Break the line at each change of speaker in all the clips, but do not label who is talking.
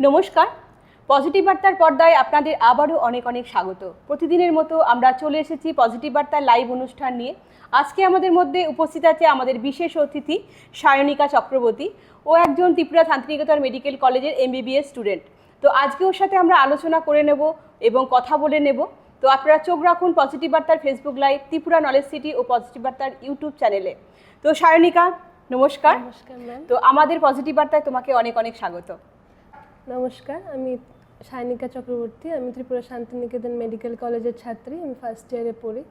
নমস্কার। পজিটিভ বার্তার পর্দায় আপনাদের আবারও অনেক অনেক স্বাগত। প্রতিদিনের মতো আমরা চলে এসেছি পজিটিভ বার্তার লাইভ অনুষ্ঠান নিয়ে। আজকে আমাদের মধ্যে উপস্থিত আছে আমাদের বিশেষ অতিথি সায়নিকা চক্রবর্তী। ও একজন ত্রিপুরা শান্তিনিকেতন মেডিকেল কলেজের এমবিবিএস স্টুডেন্ট। তো আজকে ওর সাথে আমরা আলোচনা করে নেব এবং কথা বলে নেব। তো আপনারা চোখ রাখুন পজিটিভ বার্তার Facebook live Tripura knowledge city ও পজিটিভ বার্তার ইউটিউব চ্যানেলে। তো সায়নিকা নমস্কার।
নমস্কার
তো আমাদের পজিটিভ বার্তায় তোমাকে অনেক অনেক স্বাগত।
নমস্কার, আমি সায়নিকা চক্রবর্তী, আমি ত্রিপুরা শান্তিনিকেতন মেডিকেল কলেজের ছাত্রী, আমি ফার্স্ট ইয়ারে পড়ি।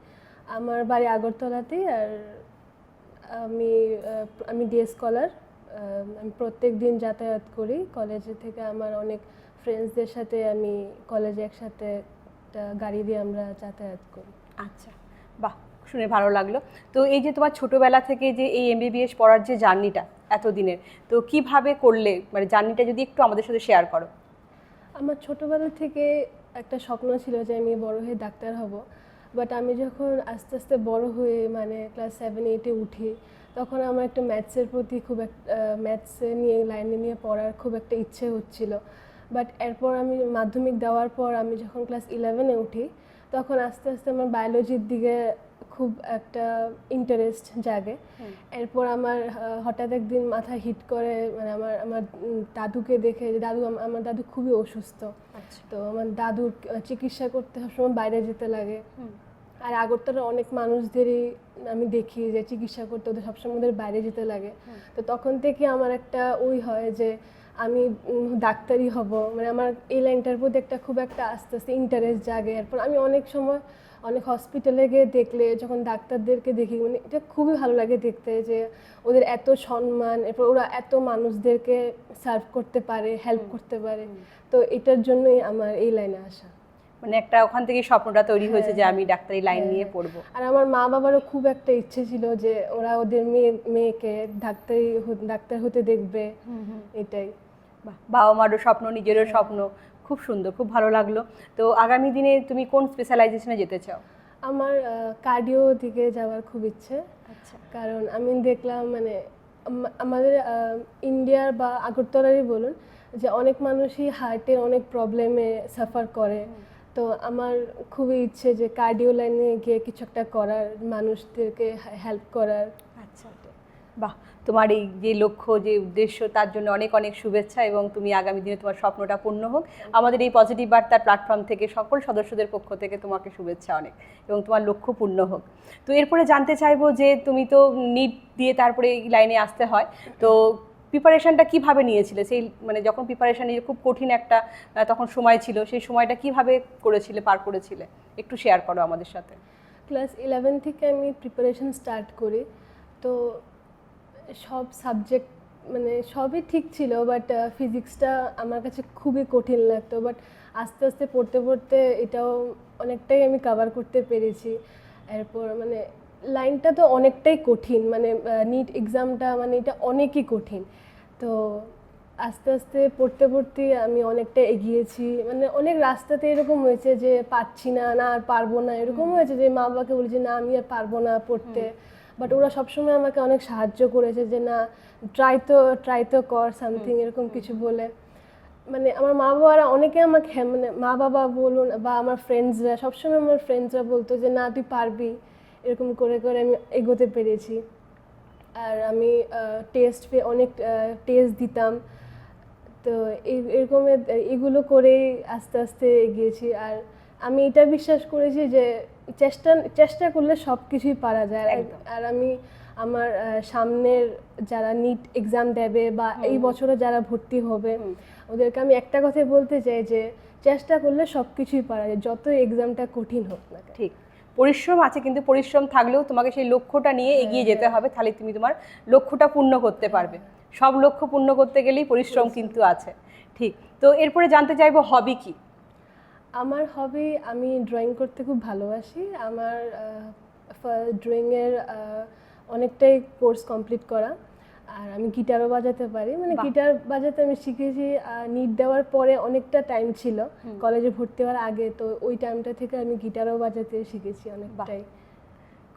আমার বাড়ি আগরতলাতেই আর আমি আমি ডে স্কলার আমি প্রত্যেক দিন যাতায়াত করি। কলেজে থেকে আমার অনেক ফ্রেন্ডসদের সাথে আমি কলেজে একসাথে গাড়ি দিয়ে আমরা যাতায়াত করি।
আচ্ছা বাহ, শুনে ভালো লাগল। তো এই যে তোমার ছোটবেলা থেকে যে এই এমবিবিএস পড়ার যে জার্নিটা এতদিনের। তো কীভাবে করলে? মানে জার্নিটা যদি একটু আমাদের সাথে শেয়ার করো।
আমার ছোটোবেলা থেকে একটা স্বপ্ন ছিল যে আমি বড় হয়ে ডাক্তার হব। বাট আমি যখন আস্তে আস্তে বড় হয়ে মানে ক্লাস সেভেন এইটে উঠি, তখন আমার একটা ম্যাথসের প্রতি খুব একটা ম্যাথসে নিয়ে লাইনে নিয়ে পড়ার খুব একটা ইচ্ছে হচ্ছিল। বাট এরপর আমি মাধ্যমিক দেওয়ার পর আমি যখন ক্লাস ইলেভেনে উঠি তখন আস্তে আস্তে আমার বায়োলজির দিকে খুব একটা ইন্টারেস্ট জাগে। এরপর আমার হঠাৎ একদিন মাথা হিট করে মানে আমার আমার দাদুকে দেখে যে দাদু আমার দাদু খুবই অসুস্থ।
আচ্ছা।
তো আমার দাদুর চিকিৎসা করতে সবসময় বাইরে যেতে লাগে। আর আগরতলা অনেক মানুষদেরই আমি দেখি যে চিকিৎসা করতে ওদের সবসময় ওদের বাইরে যেতে লাগে। তো তখন থেকে আমার একটা ওই হয় যে আমি উম, ডাক্তারই হব। মানে আমার এই লাইনটার প্রতি একটা খুব একটা আস্তে আস্তে ইন্টারেস্ট জাগে। এরপর আমি অনেক সময় অনেক হসপিটালে গিয়ে দেখলে যখন ডাক্তারদেরকে দেখি মানে এটা খুবই ভালো লাগে দেখতে যে ওদের এত সম্মান এরপর ওরা এত মানুষদেরকে সার্ভ করতে পারে হেল্প করতে পারে। তো এটার জন্যই আমার এই লাইনে আসা।
মানে একটা ওখান থেকে স্বপ্নটা তৈরি হয়েছে যে
হ্যাঁ,
আমি ডাক্তারি লাইন
হ্যাঁ,
নিয়ে। পড়ব।
আর আমার মা বাবারও খুব একটা ইচ্ছে ছিল যে ওরা ওদের মেয়ে মেয়েকে ডাক্তারি ডাক্তার হতে দেখবে। এটাই।
বাবা মারও স্বপ্ন নিজেরও স্বপ্ন। খুব সুন্দর খুব ভালো লাগল। তো আগামী দিনে তুমি কোন স্পেশালাইজেশনে যেতে চাও?
আমার কার্ডিও দিকে যাওয়ার খুব ইচ্ছে।
আচ্ছা।
কারণ আমি দেখলাম মানে আমাদের ইন্ডিয়ার বা আগরতলারই বলুন যে অনেক মানুষই হার্টের অনেক প্রবলেমে সাফার করে। তো আমার খুবই ইচ্ছে যে কার্ডিও লাইনে গিয়ে কিছু একটা করার মানুষদেরকে হেল্প করার।
বাহ, তোমার এই যে লক্ষ্য, যে উদ্দেশ্য, তার জন্য অনেক অনেক শুভেচ্ছা এবং তুমি আগামী দিনে তোমার স্বপ্নটা পূর্ণ হোক। আমাদের এই পজিটিভ বার্তার প্ল্যাটফর্ম থেকে সকল সদস্যদের পক্ষ থেকে তোমাকে শুভেচ্ছা অনেক এবং তোমার লক্ষ্য পূর্ণ হোক। তো এরপরে জানতে চাইব যে তুমি তো নিট দিয়ে তারপরে এই লাইনে আসতে হয়। তো প্রিপারেশনটা কীভাবে নিয়েছিলে? সেই মানে যখন প্রিপারেশন নিয়ে খুব কঠিন একটা তখন সময় ছিল, সেই সময়টা কীভাবে করেছিলে, পার করেছিলে? একটু শেয়ার করো আমাদের সাথে।
ক্লাস ইলেভেন থেকে আমি প্রিপারেশন স্টার্ট করি। তো সব সাবজেক্ট মানে সবই ঠিক ছিল বাট ফিজিক্সটা আমার কাছে খুবই কঠিন লাগতো বাট আস্তে আস্তে পড়তে পড়তে এটাও অনেকটাই আমি কভার করতে পেরেছি। এরপর মানে লাইনটা তো অনেকটাই কঠিন মানে নিট এক্সামটা মানে এটা অনেকই কঠিন। তো আস্তে আস্তে পড়তে পড়তে আমি অনেকটা এগিয়েছি মানে অনেক রাস্তাতে এরকম হয়েছে যে পারছি না না আর পারব না এরকম হয়েছে যে মা বাবাকে বলেছি না আমি আর পারব না পড়তে। বাট ওরা সবসময় আমাকে অনেক সাহায্য করেছে যে না ট্রাই তো ট্রাই তো কর সামথিং এরকম কিছু বলে। মানে আমার মা বাবারা অনেকে আমাকে হ্যাঁ মানে মা বাবা বলুন বা আমার ফ্রেন্ডসরা সবসময় আমার ফ্রেন্ডসরা বলতো যে না তুই পারবি। এরকম করে করে আমি এগোতে পেরেছি। আর আমি টেস্ট পেয়ে অনেক টেস্ট দিতাম। তো এই এরকমের এগুলো করেই আস্তে আস্তে এগিয়েছি। আর আমি এটা বিশ্বাস করেছি যে চেষ্টা চেষ্টা করলে সব কিছুই পারা যায়। আর- আমি আমার সামনের যারা নিট এক্সাম দেবে বা এই বছরে যারা ভর্তি হবে ওদেরকে আমি একটা কথাই বলতে চাই যে চেষ্টা করলে সব কিছুই পারা যায় যত এক্সামটা কঠিন হোক না
ঠিক। পরিশ্রম আছে কিন্তু পরিশ্রম থাকলেও তোমাকে সেই লক্ষ্যটা নিয়ে এগিয়ে যেতে হবে তাহলে তুমি তোমার লক্ষ্যটা পূর্ণ করতে পারবে। সব লক্ষ্য পূর্ণ করতে গেলেই পরিশ্রম কিন্তু আছে। ঠিক। তো এরপরে জানতে চাইব হবি কি?
আমার হবি আমি ড্রয়িং করতে খুব ভালোবাসি। আমার ড্রয়িংয়ের অনেকটাই কোর্স কমপ্লিট করা। আর আমি গিটারও বাজাতে পারি। মানে গিটার বাজাতে আমি শিখেছি নিট দেওয়ার পরে অনেকটা টাইম ছিল। কলেজে ভর্তি হওয়ার আগে। তো ওই টাইমটা থেকে আমি গিটারও বাজাতে শিখেছি অনেকটাই।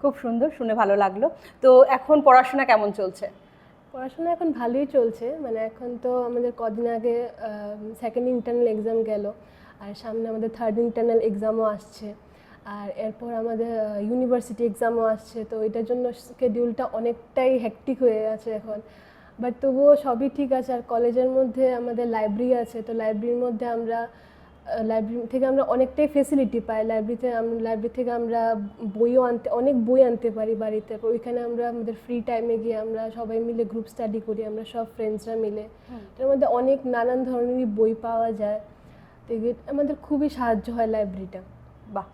খুব সুন্দর শুনে ভালো লাগল। তো এখন পড়াশোনা কেমন চলছে?
পড়াশোনা এখন ভালোই চলছে। মানে এখন তো আমাদের কদিন আগে সেকেন্ড ইন্টারনাল এক্সাম গেল। আর সামনে আমাদের থার্ড ইন্টারনাল এক্সামও আসছে। আর এরপর আমাদের ইউনিভার্সিটি এক্সামও আসছে। তো এটার জন্য স্কেডিউলটা অনেকটাই হেক্টিক হয়ে আছে এখন। বাট তবুও সবই ঠিক আছে। আর কলেজের মধ্যে আমাদের লাইব্রেরি আছে। তো লাইব্রেরির মধ্যে আমরা লাইব্রেরি থেকে আমরা অনেকটাই ফেসিলিটি পাই। লাইব্রেরিতে লাইব্রেরি থেকে আমরা বইও আনতে অনেক বই আনতে পারি বাড়িতে। ওইখানে আমরা আমাদের ফ্রি টাইমে গিয়ে আমরা সবাই মিলে গ্রুপ স্টাডি করি। আমরা সব ফ্রেন্ডসরা মিলে। এটার মধ্যে অনেক নানান ধরনেরই বই পাওয়া যায়। তো আমাদের খুবই সাহায্য হয় লাইব্রেরিটা
বাহ।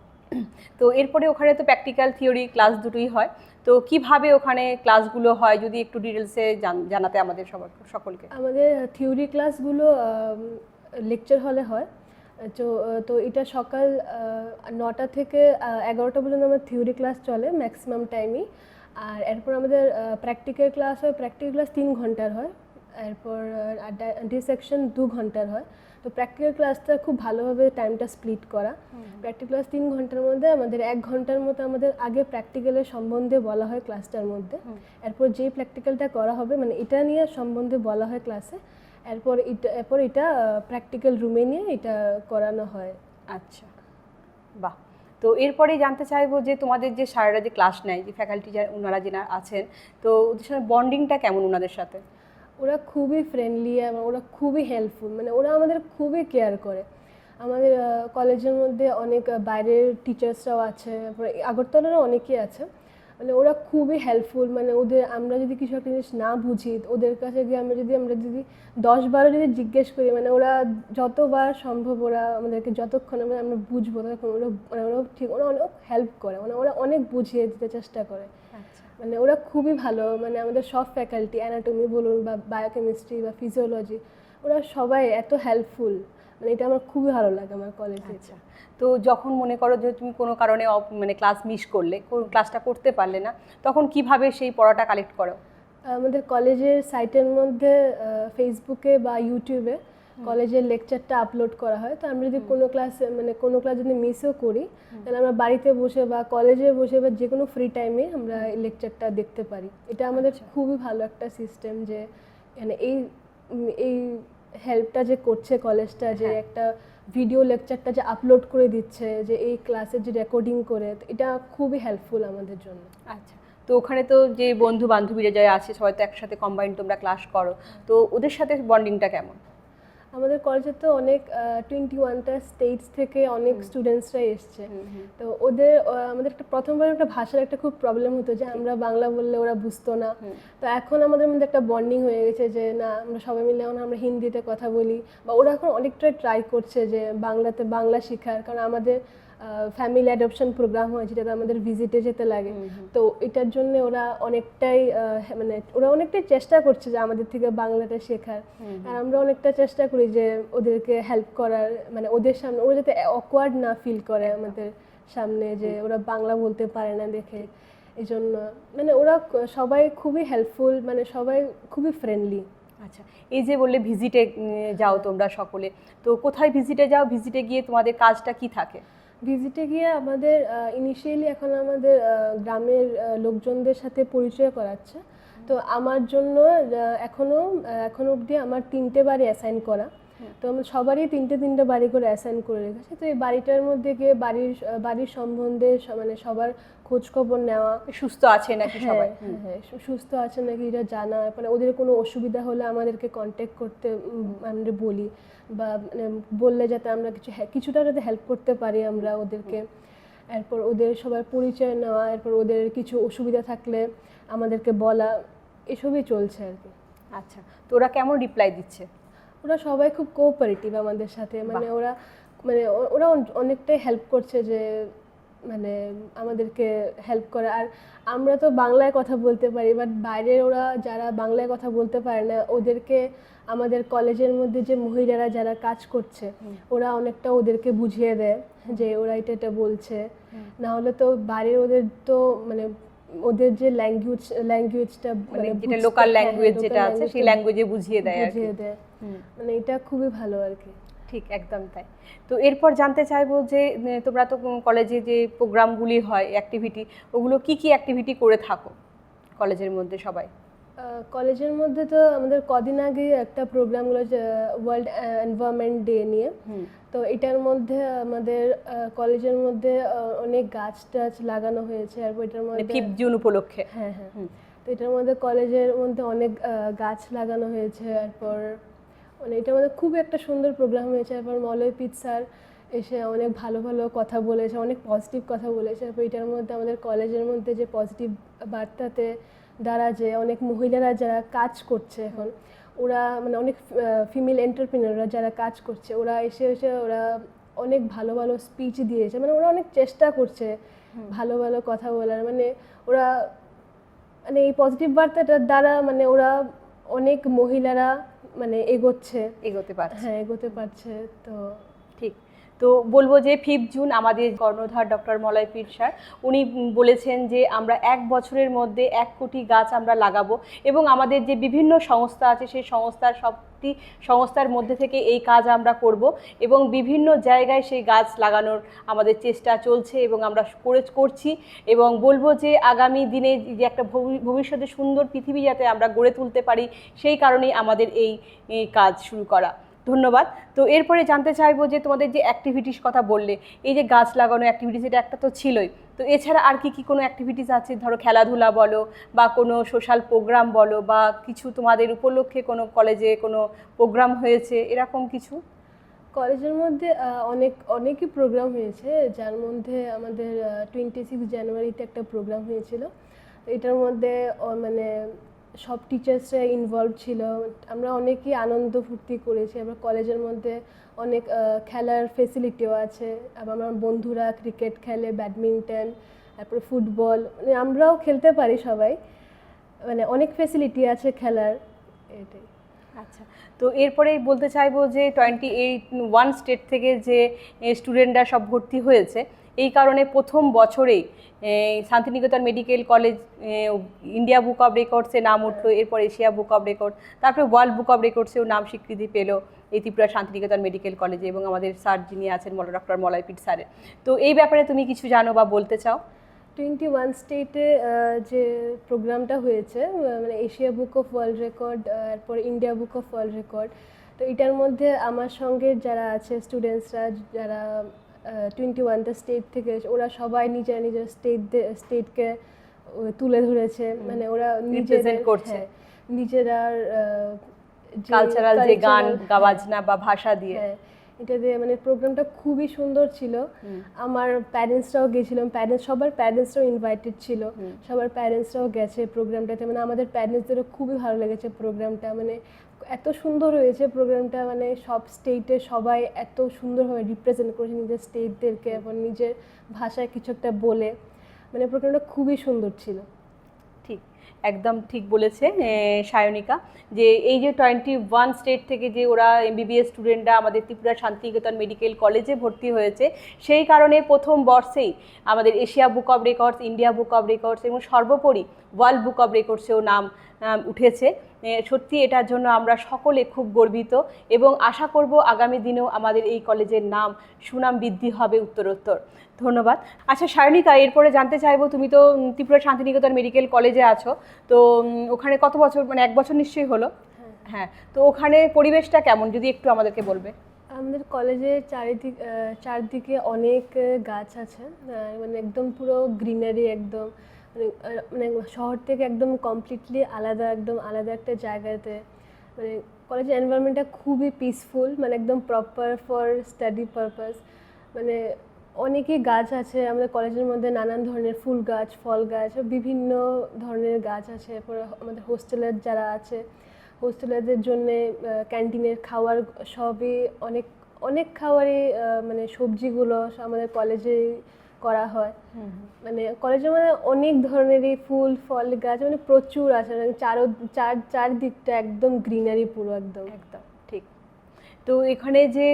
তো এরপরে ওখানে তো প্র্যাকটিক্যাল থিওরি ক্লাস দুটোই হয়। তো কীভাবে ওখানে ক্লাসগুলো হয়, যদি একটু ডিটেলসে জানাতে আমাদের সবার, সকলকে?
আমাদের থিওরি ক্লাসগুলো লেকচার হলে হয়। তো তো এটা সকাল নটা থেকে এগারোটা পর্যন্ত আমার থিওরি ক্লাস চলে ম্যাক্সিমাম টাইমই আর এরপর আমাদের প্র্যাকটিক্যাল ক্লাস হয় প্র্যাকটিক্যাল ক্লাস তিন ঘণ্টার হয়। এরপর ডিসেকশন দু ঘণ্টার হয়। তো প্র্যাকটিক্যাল ক্লাসটা খুব ভালোভাবে টাইমটা স্প্লিট করা। প্র্যাকটিক্যাল ক্লাস তিন ঘণ্টার মধ্যে আমাদের এক ঘণ্টার মতো আমাদের আগে প্র্যাকটিক্যালের সম্বন্ধে বলা হয় ক্লাসটার মধ্যে। এরপর যেই প্র্যাকটিক্যালটা করা হবে মানে এটা নিয়ে সম্বন্ধে বলা হয় ক্লাসে এরপর এটা এরপর এটা প্র্যাকটিক্যাল রুমে নিয়ে এটা করানো হয়।
আচ্ছা। বাহ! তো এরপরে জানতে চাইব যে তোমাদের যে স্যারেরা যে ক্লাস নেয় যে ফ্যাকাল্টি যা ওনারা যেনা আছেন তো ওদের সাথে বন্ডিংটা কেমন ওনাদের সাথে?
ওরা খুবই ফ্রেন্ডলি এবং ওরা খুবই হেল্পফুল মানে ওরা আমাদের খুবই কেয়ার করে। আমাদের কলেজের মধ্যে অনেক বাইরের টিচার্সরাও আছে আগরতলারও অনেকেই আছে। মানে ওরা খুবই হেল্পফুল মানে ওদের, আমরা যদি কিছু একটা জিনিস না বুঝি, ওদের কাছে গিয়ে আমরা যদি আমরা যদি দশ বারো যদি জিজ্ঞেস করি মানে ওরা যতবার সম্ভব ওরা আমাদেরকে যতক্ষণ আমরা বুঝব, ততক্ষণ ওরা ওরা ঠিক, ওরা অনেক হেল্প করে মানে ওরা অনেক বুঝিয়ে দিতে চেষ্টা করে। মানে ওরা খুবই ভালো মানে আমাদের সব ফ্যাকাল্টি অ্যানাটমি বলুন বা বায়োকেমিস্ট্রি বা ফিজিওলজি ওরা সবাই এত হেল্পফুল মানে এটা আমার খুবই ভালো লাগে আমার কলেজে
আচ্ছা তো যখন মনে করো যে তুমি কোনো কারণে মানে ক্লাস মিস করলে কোন ক্লাসটা করতে পারলে না তখন কীভাবে সেই পড়াটা কালেক্ট করো?
আমাদের কলেজের সাইটের মধ্যে ফেসবুকে বা ইউটিউবে কলেজের লেকচারটা আপলোড করা হয়। তো আমরা যদি কোনো ক্লাস মানে কোনো ক্লাস যদি মিসও করি তাহলে আমরা বাড়িতে বসে বা কলেজে বসে বা যে কোনো ফ্রি টাইমে আমরা এই লেকচারটা দেখতে পারি। এটা আমাদের খুবই ভালো একটা সিস্টেম যে মানে এই এই হেল্পটা যে করছে কলেজটা যে
হ্যাঁ।
একটা ভিডিও লেকচারটা যে আপলোড করে দিচ্ছে যে এই ক্লাসের যে রেকর্ডিং করে এটা খুবই হেল্পফুল আমাদের জন্য।
আচ্ছা। তো ওখানে তো যে বন্ধু বান্ধবীরা যারা আছে সবাই তো একসাথে কম্বাইন তোমরা ক্লাস করো। তো ওদের সাথে বন্ডিংটা কেমন?
আমাদের কলেজে তো অনেক টোয়েন্টি ওয়ানটা স্টেটস থেকে অনেক স্টুডেন্টসরা এসছে। তো ওদের আমাদের একটা প্রথমবার একটা ভাষার একটা খুব প্রবলেম হতো যে আমরা বাংলা বললে ওরা বুঝতো না। তো এখন আমাদের মধ্যে একটা বন্ডিং হয়ে গেছে যে না আমরা সবাই মিলে এখন আমরা হিন্দিতে কথা বলি। বা ওরা এখন অনেকটাই ট্রাই করছে যে বাংলাতে বাংলা শেখার। কারণ আমাদের ফ্যামিলি অ্যাডপশন প্রোগ্রাম হয় যেটাতে আমাদের ভিজিটে যেতে লাগে। তো এটার জন্য ওরা অনেকটাই মানে ওরা অনেকটাই চেষ্টা করছে যে আমাদের থেকে বাংলাটা শেখার। আর আমরা অনেকটা চেষ্টা করি যে ওদেরকে হেল্প করার মানে ওদের সামনে ওরা যাতে অকওয়ার্ড না ফিল করে আমাদের সামনে যে ওরা বাংলা বলতে পারে না দেখে। এই জন্য মানে ওরা সবাই খুবই হেল্পফুল মানে সবাই খুবই ফ্রেন্ডলি
আচ্ছা এই যে বললে ভিজিটে যাও তোমরা সকলে তো কোথায় ভিজিটে যাও? ভিজিটে গিয়ে তোমাদের কাজটা কি থাকে?
ভিজিটে গিয়ে আমাদের ইনিশিয়ালি এখন আমাদের গ্রামের লোকজনদের সাথে পরিচয় করাচ্ছে। তো আমার জন্য এখনও এখনও অবধি আমার তিনটে বারে অ্যাসাইন করা। তো আমার সবারই তিনটে তিনটে বাড়ি করে অ্যাসাইন করে রেখেছে। তো এই বাড়িটার মধ্যে গিয়ে বাড়ির বাড়ির সম্বন্ধে মানে সবার খোঁজখবর নেওয়া
সুস্থ আছে নাকি
হ্যাঁ,
সবাই?
হ্যাঁ, হ্যাঁ, সুস্থ আছে নাকি এটা জানা। মানে ওদের কোনো অসুবিধা হলে আমাদেরকে কন্ট্যাক্ট করতে আমরা বলি বা মানে বললে যাতে আমরা কিছু কিছুটা যাতে হেল্প করতে পারি আমরা ওদেরকে। এরপর ওদের সবার পরিচয় নেওয়া এরপর ওদের কিছু অসুবিধা থাকলে আমাদেরকে বলা এসবই চলছে আর কি।
আচ্ছা তো ওরা কেমন রিপ্লাই দিচ্ছে?
ওরা সবাই খুব কোঅপারেটিভ আমাদের সাথে। মানে ওরা মানে ওরা অনেকটাই হেল্প করছে যে মানে আমাদেরকে হেল্প করে। আর আমরা তো বাংলায় কথা বলতে পারি বাট বাইরের ওরা যারা বাংলায় কথা বলতে পারে না ওদেরকে আমাদের কলেজের মধ্যে যে মহিলারা যারা কাজ করছে ওরা অনেকটা ওদেরকে বুঝিয়ে দেয় যে ওরা এটা এটা বলছে। না হলে তো বাইরের ওদের তো মানে ওদের যে ল্যাঙ্গুয়েজ ল্যাঙ্গুয়েজটা
মানে যেটা লোকাল ল্যাঙ্গুয়েজ যেটা আছে সেই ল্যাঙ্গুয়েজে বুঝিয়ে দেয়
বুঝিয়ে দেয়। মানে এটা খুবই ভালো আর কি।
ঠিক একদম তাই। তো এরপর জানতে চাইব যে তোমরা তো কলেজে যে প্রোগ্রামগুলি হয় অ্যাক্টিভিটি ওগুলো কি কি অ্যাক্টিভিটি করে থাকো কলেজের মধ্যে সবাই?
কলেজের মধ্যে তো আমাদের কদিন আগে একটা প্রোগ্রাম হলো ওয়ার্ল্ড এনভায়রনমেন্ট ডে নিয়ে। তো এটার মধ্যে আমাদের কলেজের মধ্যে অনেক গাছ টাছ লাগানো হয়েছে আর এটার
মানে
মধ্যে
ফিফথ জুন উপলক্ষে।
হ্যাঁ হ্যাঁ। তো এটার মধ্যে কলেজের মধ্যে অনেক গাছ লাগানো হয়েছে এরপর মানে এটার মধ্যে খুব একটা সুন্দর প্রোগ্রাম হয়েছে। এরপর মলয়পিত স্যার এসে অনেক ভালো ভালো কথা বলেছে অনেক পজিটিভ কথা বলেছে। এরপর এটার মধ্যে আমাদের কলেজের মধ্যে যে পজিটিভ বার্তাতে দ্বারা যে অনেক মহিলারা যারা কাজ করছে এখন ওরা মানে অনেক ফিমেল এন্টারপ্রিনাররা যারা কাজ করছে ওরা এসে এসে ওরা অনেক ভালো ভালো স্পিচ দিয়েছে। মানে ওরা অনেক চেষ্টা করছে ভালো ভালো কথা বলার। মানে ওরা মানে এই পজিটিভ বার্তাটার দ্বারা মানে ওরা অনেক মহিলারা মানে এগোচ্ছে।
এগোতে পারছে।
হ্যাঁ এগোতে পারছে তো
ঠিক। তো বলব যে ফিফথ জুন আমাদের কর্ণধার ডক্টর মলয় পীর স্যার, উনি বলেছেন যে আমরা এক বছরের মধ্যে এক কোটি গাছ আমরা লাগাবো এবং আমাদের যে বিভিন্ন সংস্থা আছে সেই সংস্থার সবটি সংস্থার মধ্যে থেকে এই কাজ আমরা করব এবং বিভিন্ন জায়গায় সেই গাছ লাগানোর আমাদের চেষ্টা চলছে এবং আমরা করে, করছি এবং বলব যে আগামী দিনে যে একটা ভবি- ভবিষ্যতে সুন্দর পৃথিবী যাতে আমরা গড়ে তুলতে পারি সেই কারণেই আমাদের এই কাজ শুরু করা। ধন্যবাদ। তো এরপরে জানতে চাইব যে তোমাদের যে অ্যাক্টিভিটিস কথা বললে, এই যে গাছ লাগানো অ্যাক্টিভিটিস এটা একটা তো ছিলই। তো এছাড়া আর কি কি কোনো অ্যাক্টিভিটিস আছে? ধরো খেলাধুলা বলো বা কোনো সোশ্যাল প্রোগ্রাম বলো বা কিছু তোমাদের উপলক্ষে কোনো কলেজে কোনো প্রোগ্রাম হয়েছে? এরকম কিছু?
কলেজের মধ্যে অনেক, অনেকই প্রোগ্রাম হয়েছে। যার মধ্যে আমাদের টোয়েন্টি সিক্স জানুয়ারিতে একটা প্রোগ্রাম হয়েছিল। এটার মধ্যে মানে সব টিচার্সরা ইনভলভ ছিল। আমরা অনেকই আনন্দ ফুর্তি করেছি। আমরা কলেজের মধ্যে অনেক খেলার ফেসিলিটিও আছে। আবার আমার বন্ধুরা ক্রিকেট খেলে ব্যাডমিন্টন তারপরে ফুটবল মানে আমরাও খেলতে পারি সবাই। মানে অনেক ফেসিলিটি আছে খেলার। এটাই।
আচ্ছা। তো এরপরেই বলতে চাইব যে টোয়েন্টি এইট ওয়ান স্টেট থেকে যে স্টুডেন্টরা সব ভর্তি হয়েছে এই কারণে প্রথম বছরেই এ, Santiniketan medical college India book of রেকর্ডসে নাম উঠল এরপর এশিয়া বুক অফ রেকর্ড তারপরে ওয়ার্ল্ড বুক অফ রেকর্ডসেও নাম স্বীকৃতি পেল এই ত্রিপুরা শান্তিনিকেতন মেডিকেল কলেজে এবং আমাদের স্যার যিনি আছেন মল ডক্টর মলয়পীঠ স্যারের। তো এই ব্যাপারে তুমি কিছু জানো বা বলতে চাও?
টোয়েন্টি ওয়ান স্টেটে যে প্রোগ্রামটা হয়েছে মানে Asia book of world record এরপর India book of world record তো এটার মধ্যে আমার সঙ্গে যারা আছে স্টুডেন্টসরা যারা টোয়েন্টি ওয়ানটা স্টেট থেকে ওরা সবাই নিজের নিজের স্টেট স্টেটকে তুলে ধরেছে। মানে ওরা নিজেদের
করছে।
হ্যাঁ, নিজেরা
কালচারাল যে গান গাবাজনা বা ভাষা দিয়ে।
হ্যাঁ এটা দিয়ে মানে প্রোগ্রামটা খুবই সুন্দর ছিল। আমার প্যারেন্টসরাও গেছিলাম। প্যারেন্টস সবার প্যারেন্টসরাও ইনভাইটেড ছিল। সবার প্যারেন্টসরাও গেছে প্রোগ্রামটাতে মানে আমাদের প্যারেন্টসদেরও খুবই ভালো লেগেছে প্রোগ্রামটা মানে এত সুন্দর হয়েছে প্রোগ্রামটা মানে সব স্টেটে সবাই এত সুন্দরভাবে রিপ্রেজেন্ট করেছে নিজের স্টেটদেরকে এবং নিজের ভাষায় কিছু একটা বলে। মানে প্রোগ্রামটা খুবই সুন্দর ছিল।
ঠিক, একদম ঠিক বলেছে সায়নিকা, যে এই যে টোয়েন্টি ওয়ান স্টেট থেকে যে ওরা এমবিবিএস স্টুডেন্টরা আমাদের ত্রিপুরা শান্তিনিকেতন মেডিকেল কলেজে ভর্তি হয়েছে, সেই কারণে প্রথম বর্ষেই আমাদের Asia book of records India book of records এবং সর্বোপরি ওয়ার্ল্ড বুক অফ রেকর্ডসেও নাম উঠেছে। সত্যি এটার জন্য আমরা সকলে খুব গর্বিত এবং আশা করব আগামী দিনেও আমাদের এই কলেজের নাম সুনাম বৃদ্ধি হবে উত্তরোত্তর। ধন্যবাদ। আচ্ছা সায়নিকা এরপরে জানতে চাইব তুমি তো ত্রিপুরা শান্তিনিকেতন মেডিকেল কলেজে আছো। তো ওখানে কত বছর মানে এক বছর নিশ্চয়ই হলো? হ্যাঁ। তো ওখানে পরিবেশটা কেমন? যদি একটু আমাদেরকে বলবে।
আমাদের কলেজের চারিদিক চারদিকে অনেক গাছ আছে। মানে একদম পুরো গ্রিনারি একদম। মানে মানে শহর থেকে একদম কমপ্লিটলি আলাদা, একদম আলাদা একটা জায়গাতে। মানে কলেজের এনভায়রনমেন্টটা খুবই পিসফুল মানে একদম প্রপার ফর স্টাডি পারপাস মানে অনেকই গাছ আছে, আমাদের কলেজের মধ্যে নানান ধরনের ফুল গাছ, ফল গাছ, বিভিন্ন ধরনের গাছ আছে। এরপর আমাদের হোস্টেলের যারা আছে হোস্টেলারদের জন্য ক্যান্টিনের খাওয়ার সবই অনেক অনেক খাবারই মানে সবজিগুলো সব আমাদের কলেজে করা হয়। মানে কলেজের মধ্যে অনেক ধরনেরই ফুল ফল গাছ মানে প্রচুর আছে। মানে চারো চার চারদিকটা একদম গ্রিনারি পুরো একদম।
একদম ঠিক। তো এখানে যে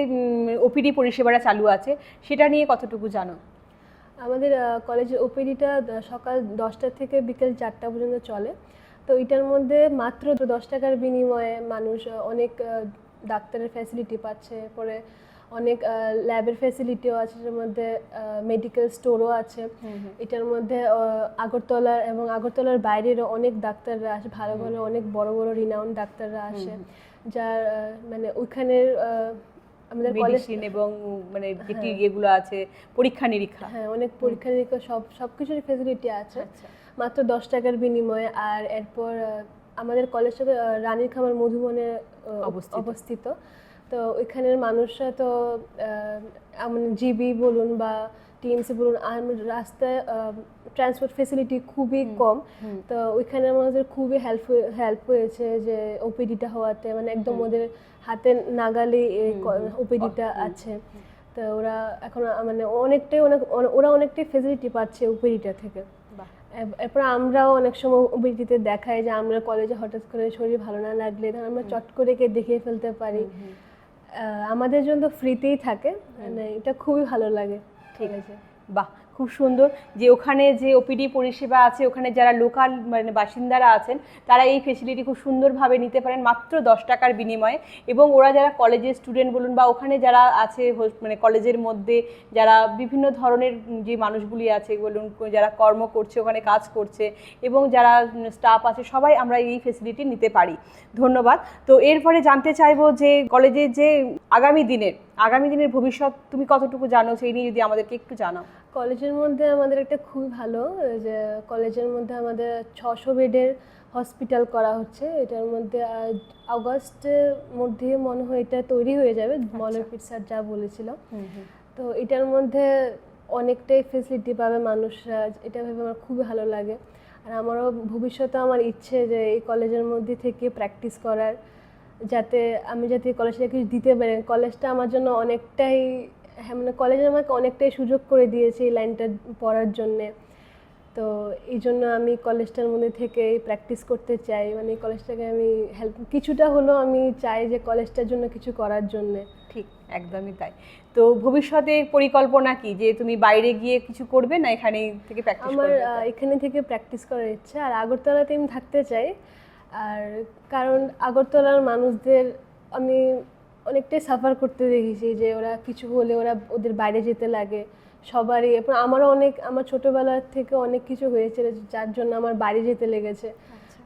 ওপিডি পরিষেবাটা চালু আছে সেটা নিয়ে কতটুকু জানো?
আমাদের কলেজের ওপিডিটা সকাল দশটা থেকে বিকেল চারটা পর্যন্ত চলে। তো এটার মধ্যে মাত্র দশ টাকার বিনিময়ে মানুষ অনেক ডাক্তারের ফ্যাসিলিটি পাচ্ছে। পরে অনেক ল্যাবের ফেসিলিটিও আছে এটার মধ্যে মেডিকেল স্টোরও আছে। এটার মধ্যে আগরতলার এবং আগরতলার বাইরেরও অনেক ডাক্তাররা আসে। ভালো ভালো অনেক বড় বড় রিনাউন্ড ডাক্তাররা আসে যার মানে ওইখানের আমাদের কলেজ
মেডিসিন এবং মানে যেটি ইয়েগুলো আছে পরীক্ষা নিরীক্ষা
হ্যাঁ অনেক পরীক্ষা নিরীক্ষা সব সব কিছুর ফেসিলিটি আছে।
আচ্ছা।
মাত্র দশ টাকার বিনিময়ে আর এরপর আমাদের কলেজটা রানীর খামার মধুবনে
অবস্থিত।
তো ওইখানের মানুষরা তো মানে জিবি বলুন বা টিএমসি বলুন আর রাস্তায় ট্রান্সপোর্ট ফেসিলিটি খুবই কম। তো ওইখানে আমাদের খুবই হেল্প হেল্প হয়েছে যে ওপিডিটা হওয়াতে মানে একদম ওদের হাতে নাগালে ওপিডিটা আছে। তো ওরা এখন মানে অনেকটাই অনেক ওরা অনেকটাই ফেসিলিটি পাচ্ছে ওপিডিটা থেকে। এরপর আমরাও অনেক সময় ওপিডিতে দেখাই যে আমরা কলেজে হঠাৎ করে শরীর ভালো না লাগলে তখন আমরা চট করে কে দেখিয়ে ফেলতে পারি। আমাদের জন্য ফ্রিতেই থাকে। মানে এটা খুবই ভালো লাগে। ঠিক আছে।
বাহ। খুব সুন্দর যে ওখানে যে ওপিডি পরিষেবা আছে, ওখানে যারা লোকাল মানে বাসিন্দারা আছেন, তারা এই ফেসিলিটি খুব সুন্দরভাবে নিতে পারেন মাত্র দশ টাকার বিনিময়ে। এবং ওরা যারা কলেজের স্টুডেন্ট বলুন বা ওখানে যারা আছে মানে কলেজের মধ্যে, যারা বিভিন্ন ধরনের যে মানুষগুলি আছে বলুন, যারা কর্ম করছে, ওখানে কাজ করছে এবং যারা স্টাফ আছে, সবাই আমরা এই ফেসিলিটি নিতে পারি। ধন্যবাদ। তো এরপরে জানতে চাইব যে কলেজের যে আগামী দিনের আগামী দিনের ভবিষ্যৎ তুমি কতটুকু জানো সেই নিয়ে যদি আমাদেরকে একটু জানাও।
কলেজের মধ্যে আমাদের একটা খুবই ভালো যে কলেজের মধ্যে আমাদের ছশো বেডের হসপিটাল করা হচ্ছে। এটার মধ্যে আগস্টের মধ্যে মনে হয় এটা তৈরি হয়ে যাবে মলয়পীঠ স্যার যা বলেছিল। তো এটার মধ্যে অনেকটাই ফেসিলিটি পাবে মানুষরা এটা ভেবে আমার খুবই ভালো লাগে। আর আমারও ভবিষ্যতে আমার ইচ্ছে যে এই কলেজের মধ্যে থেকে প্র্যাকটিস করার। যাতে আমি যাতে কলেজে কিছু দিতে পারি। কলেজটা আমার জন্য অনেকটাই হ্যাঁ মানে কলেজে আমাকে অনেকটাই সুযোগ করে দিয়েছে এই লাইনটা পড়ার জন্যে। তো এই জন্য আমি কলেজটার মধ্যে থেকে প্র্যাকটিস করতে চাই। মানে কলেজটাকে আমি হেল্প কিছুটা হলেও আমি চাই যে কলেজটার জন্য কিছু করার জন্যে।
ঠিক একদমই তাই। তো ভবিষ্যতে পরিকল্পনা কি? যে তুমি বাইরে গিয়ে কিছু করবে না এখানে থেকে প্র্যাকটিস
আমার এখানে থেকে প্র্যাকটিস করার ইচ্ছা। আর আগরতলাতে আমি থাকতে চাই। আর কারণ আগরতলার মানুষদের আমি অনেকটাই সাফার করতে দেখেছি যে ওরা কিছু হলে ওরা ওদের বাইরে যেতে লাগে। সবারই এরপর আমারও অনেক আমার ছোটোবেলার থেকে অনেক কিছু হয়েছে যার জন্য আমার বাড়ি যেতে লেগেছে।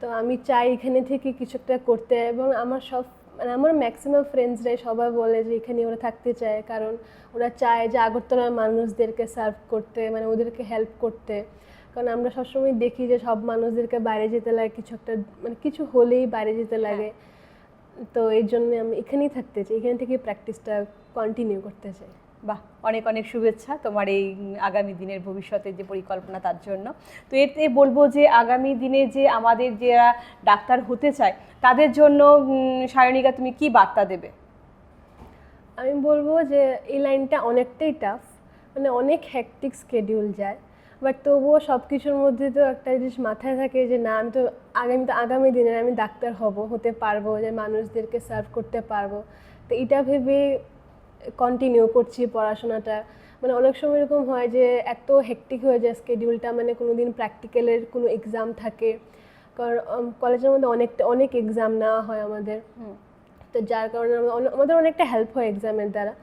তো আমি চাই এখানে থেকে কিছু একটা করতে এবং আমার সব মানে আমার ম্যাক্সিমাম ফ্রেন্ডসরাই সবাই বলে যে এখানে ওরা থাকতে চায়। কারণ ওরা চায় যে আগরতলার মানুষদেরকে সার্ভ করতে মানে ওদেরকে হেল্প করতে। কারণ আমরা সবসময় দেখি যে সব মানুষদেরকে বাইরে যেতে লাগে কিছু একটা মানে কিছু হলেই বাইরে যেতে লাগে। তো এই জন্য আমি এখানেই থাকতে চাই এখান থেকে প্র্যাকটিসটা কন্টিনিউ করতে চাই।
বাহ অনেক অনেক শুভেচ্ছা তোমার এই আগামী দিনের ভবিষ্যতের যে পরিকল্পনা তার জন্য। তো এতে বলব যে আগামী দিনে যে আমাদের যারা ডাক্তার হতে চায় তাদের জন্য সায়নিকা তুমি কি বার্তা দেবে?
আমি বলব যে এই লাইনটা অনেকটাই টাফ মানে অনেক হ্যাকটিক স্কেডিউল যায়। বাট তবুও সব কিছুর মধ্যে তো একটা জিনিস মাথায় থাকে যে না আমি তো আগামী তো আগামী দিনে আমি ডাক্তার হব হতে পারব যে মানুষদেরকে সার্ভ করতে পারব। তো এটা ভেবে কন্টিনিউ করছি পড়াশোনাটা। মানে অনেক সময় এরকম হয় যে এত হেকটিক হয়ে যায় স্কেডিউলটা মানে কোনো দিন প্র্যাকটিক্যালের কোনো এক্সাম থাকে। কারণ কলেজের মধ্যে অনেকটা অনেক এক্সাম নেওয়া হয় আমাদের। তো যার কারণে আমাদের অনেকটা হেল্প হয় এক্সামের দ্বারা।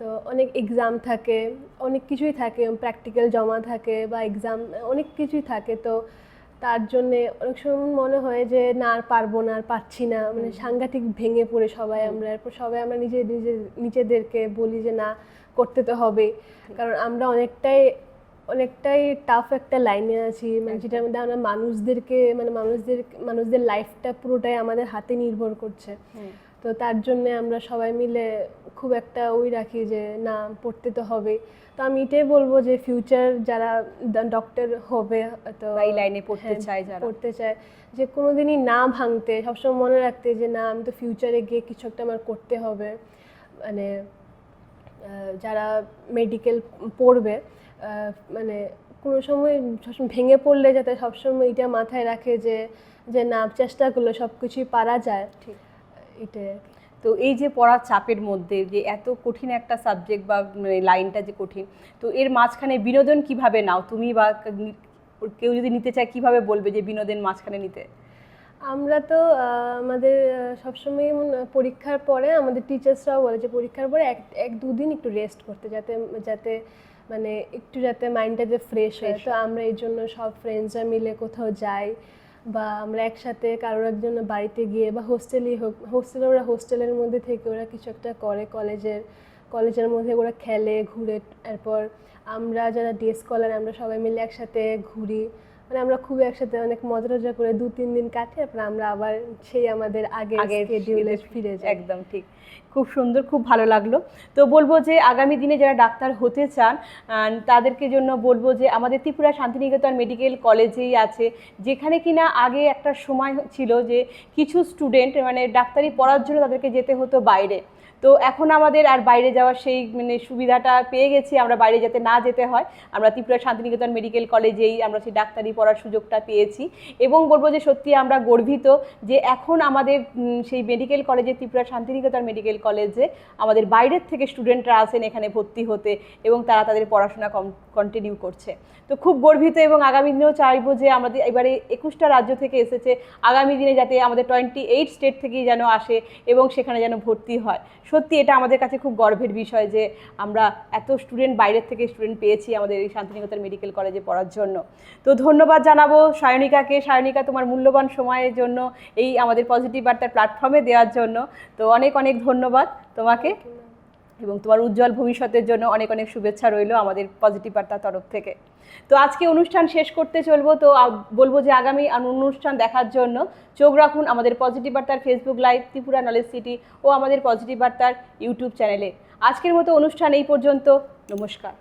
তো অনেক এক্সাম থাকে অনেক কিছুই থাকে প্র্যাকটিক্যাল জমা থাকে বা এক্সাম অনেক কিছুই থাকে। তো তার জন্যে অনেক সময় মনে হয় যে না আর পারব না আর পারছি না। মানে সাংঘাতিক ভেঙে পড়ে সবাই আমরা। এরপর সবাই আমরা নিজে নিজে নিজেদেরকে বলি যে না করতে তো হবে কারণ আমরা অনেকটাই অনেকটাই টাফ একটা লাইনে আছি। মানে যেটার মধ্যে আমরা মানুষদেরকে মানে মানুষদের মানুষদের লাইফটা পুরোটাই আমাদের হাতে নির্ভর করছে। তো তার জন্য আমরা সবাই মিলে খুব একটা ওই রাখি যে না পড়তে তো হবে। তো আমি এটাই বলব যে ফিউচার যারা ডক্টর হবে তো
এই লাইনে পড়তে
হ্যাঁ,
চায় যারা।
পড়তে চায় যে কোনোদিনই না ভাঙতে সবসময় মনে রাখতে যে না আমি তো ফিউচারে গিয়ে কিছু একটা আমার করতে হবে। মানে যারা মেডিকেল পড়বে মানে কোনো সময় সবসময় ভেঙে পড়লে যাতে সবসময় এটা মাথায় রাখে যে যে না চেষ্টা করলে সব কিছুই পারা যায়
ঠিক।
এটাই।
তো এই যে পড়ার চাপের মধ্যে যে এত কঠিন একটা সাবজেক্ট বা মানে লাইনটা যে কঠিন তো এর মাঝখানে বিনোদন কীভাবে নাও? তুমি বা কেউ যদি নিতে চায় কীভাবে বলবে যে বিনোদন মাঝখানে নিতে?
আমরা তো আমাদের সবসময় পরীক্ষার পরে আমাদের টিচার্সরাও বলে যে পরীক্ষার পরে এক এক দুদিন একটু রেস্ট করতে যাতে যাতে মানে একটু যাতে মাইন্ডটা যে ফ্রেশ হয়। তো আমরা এই জন্য সব ফ্রেন্ডসরা মিলে কোথাও যাই। বা আমরা একসাথে কারোর একজন বাড়িতে গিয়ে বা হোস্টেলই হোক হোস্টেলে ওরা হোস্টেলের মধ্যে থেকে ওরা কিছু একটা করে কলেজের কলেজের মধ্যে ওরা খেলে, ঘুরে এরপর আমরা যারা ডে স্কলার আমরা সবাই মিলে একসাথে ঘুরি। মানে আমরা খুব একসাথে অনেক মজা টজা করে দু তিন দিন কাটে তারপর আমরা আবার সেই আমাদের আগে
schedule
ফিরে যাই।
একদম ঠিক। খুব সুন্দর খুব ভালো লাগল। তো বলব যে আগামী দিনে যারা ডাক্তার হতে চান তাদেরকে জন্য বলব যে আমাদের ত্রিপুরা শান্তিনিকেতন মেডিকেল কলেজেই আছে যেখানে কিনা আগে একটা সময় ছিল যে কিছু স্টুডেন্ট মানে ডাক্তারি পড়ার জন্য তাদেরকে যেতে হতো বাইরে। তো এখন আমাদের আর বাইরে যাওয়ার সেই মানে সুবিধাটা পেয়ে গেছি। আমরা বাইরে যাতে না যেতে হয়। আমরা ত্রিপুরা শান্তিনিকেতন মেডিকেল কলেজেই আমরা সেই ডাক্তারি পড়ার সুযোগটা পেয়েছি। এবং বলব যে সত্যি আমরা গর্বিত যে এখন আমাদের সেই মেডিকেল কলেজে, ত্রিপুরা শান্তিনিকেতন মেডিকেল কলেজে আমাদের বাইরের থেকে স্টুডেন্টরা আসেন এখানে ভর্তি হতে এবং তারা তাদের পড়াশোনা কন্টিনিউ করছে। তো খুব গর্বিত এবং আগামী দিনেও চাইব যে আমাদের এবারে একুশটা রাজ্য থেকে এসেছে। আগামী দিনে যাতে আমাদের টোয়েন্টি এইট স্টেট থেকেই যেন আসে এবং সেখানে যেন ভর্তি হয়। সত্যি এটা আমাদের কাছে খুব গর্বের বিষয় যে আমরা এত স্টুডেন্ট বাইরের থেকে স্টুডেন্ট পেয়েছি আমাদের এই শান্তিনিকেতন মেডিকেল কলেজে পড়ার জন্য। তো ধন্যবাদ জানাব সায়নিকাকে। সায়নিকা, তোমার মূল্যবান সময়ের জন্য, এই আমাদের পজিটিভ বার্তার প্ল্যাটফর্মে দেওয়ার জন্য। তো অনেক অনেক ধন্যবাদ তোমাকে। এবং তোমার উজ্জ্বল ভবিষ্যতের জন্য অনেক অনেক শুভেচ্ছা রইল আমাদের পজিটিভ বার্তার তরফ থেকে। তো আজকে অনুষ্ঠান শেষ করতে চলবো, তো বলব যে আগামী অনুষ্ঠান দেখার জন্য চোখ রাখুন আমাদের পজিটিভ বার্তার Facebook live Tripura knowledge city ও আমাদের পজিটিভ বার্তার ইউটিউব চ্যানেলে আজকের মতো অনুষ্ঠান এই পর্যন্ত, নমস্কার।